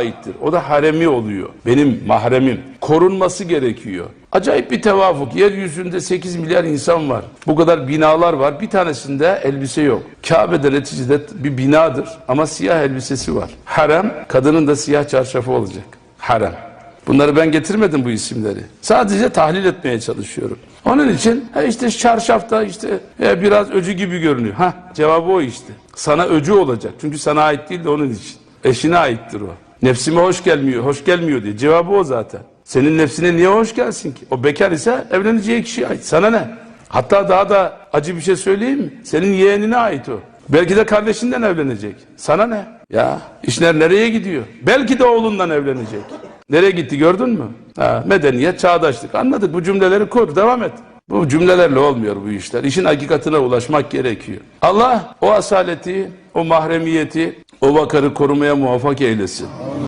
aittir. O da haremi oluyor. Benim mahremim. Korunması gerekiyor. Acayip bir tevafuk. Yeryüzünde 8 milyar insan var. Bu kadar binalar var. Bir tanesinde elbise yok. Kabe'de neticede bir binadır ama siyah elbisesi var. Harem, kadının da siyah çarşafı olacak. Harem. Bunları ben getirmedim bu isimleri. Sadece tahlil etmeye çalışıyorum. Onun için ha işte çarşafta işte e, biraz öcü gibi görünüyor. Ha cevabı o işte. Sana öcü olacak. Çünkü sana ait değil de onun için. Eşine aittir o. Nefsime hoş gelmiyor, hoş gelmiyor diye. Cevabı o zaten. Senin nefsine niye hoş gelsin ki? O bekar ise evleneceği kişiye ait. Sana ne? Hatta daha da acı bir şey söyleyeyim mi? Senin yeğenine ait o. Belki de kardeşinden evlenecek. Sana ne? Ya işler nereye gidiyor? Belki de oğlundan evlenecek. Nereye gitti gördün mü? Ha, medeniyet, çağdaşlık. Anladık bu cümleleri kur, devam et. Bu cümlelerle olmuyor bu işler. İşin hakikatine ulaşmak gerekiyor. Allah o asaleti, o mahremiyeti, o vakarı korumaya muvaffak eylesin.